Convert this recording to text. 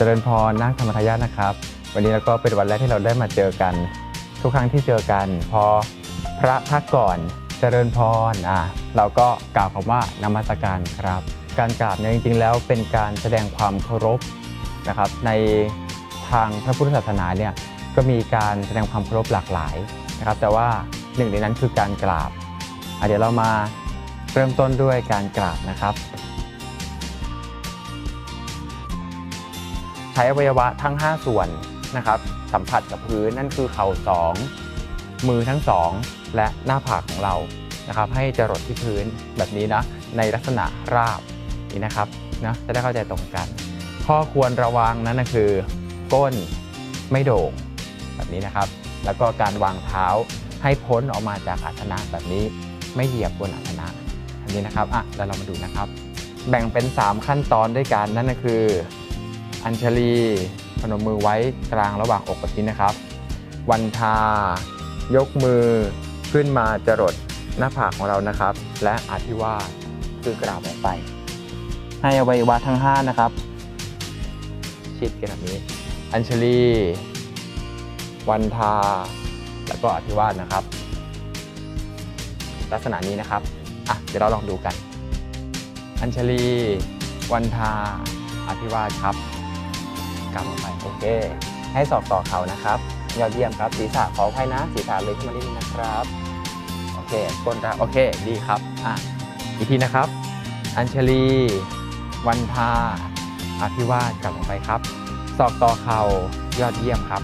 เจริญพรนั่งธรรมทายาทนะครับ วันนี้เราก็เป็นวันแรกที่เราได้มาเจอกัน ทุกครั้งที่เจอกัน พอพระพักก่อนเจริญพรอะเราก็กล่าวคำว่านมัสการครับ การกราบเนี่ยจริงๆ แล้วเป็นการแสดงความเคารพนะครับ ในทางพระพุทธศาสนาเนี่ยก็มีการแสดงความเคารพหลากหลายนะครับ แต่ว่าหนึ่งในนั้นคือการกราบเดี๋ยวเรามาเริ่มต้นด้วยการกราบนะครับ ช้อวัยวะทั้ง 5 ส่วนนะครับสัมผัสกับพื้นนั่นคือเข่าสองมือทั้งสองและหน้าผากของเรานะครับให้จรดที่พื้นแบบนี้นะในลักษณะราบนี่นะครับนะจะได้เข้าใจตรงกัน ข้อควรระวังนั้นคือ ก้นไม่โด่งแบบนี้นะครับ แล้วก็การวางเท้าให้พ้นออกมาจากอาสนะแบบนี้ไม่เหยียบบนอาสนะอันนี้นะครับอะแล้วเรามาดูนะครับ แบ่งเป็น 3 ขั้นตอนด้วยกันนั่นก็คือ อัญชลีพนมมือไว้กลางระหว่างอกแบบนี้นะครับ วันทายกมือขึ้นมาจรดหน้าผากของเรานะครับ และอธิวาสคือกราบออกไป ให้อวัยวะทั้ง 5 นะครับ ชิดกันแบบนี้ อัญชลี วันทา แล้วก็อธิวาสนะครับ ลักษณะนี้นะครับอะเดี๋ยวเราลองดูกัน อัญชลี วันทา อธิวาสครับ กลับลงไปโอเค ให้สอบต่อเขานะครับ ยอดเยี่ยมครับศีรษะขออภัยนะศีรษะเลยขึ้นมานิดนึงนะครับโอเคก้นตาโอเคดีครับอะอีกทีนะครับ อัญชลี วันพาอภิวาสกลับลงไปครับสอบต่อเข่ายอดเยี่ยมครับ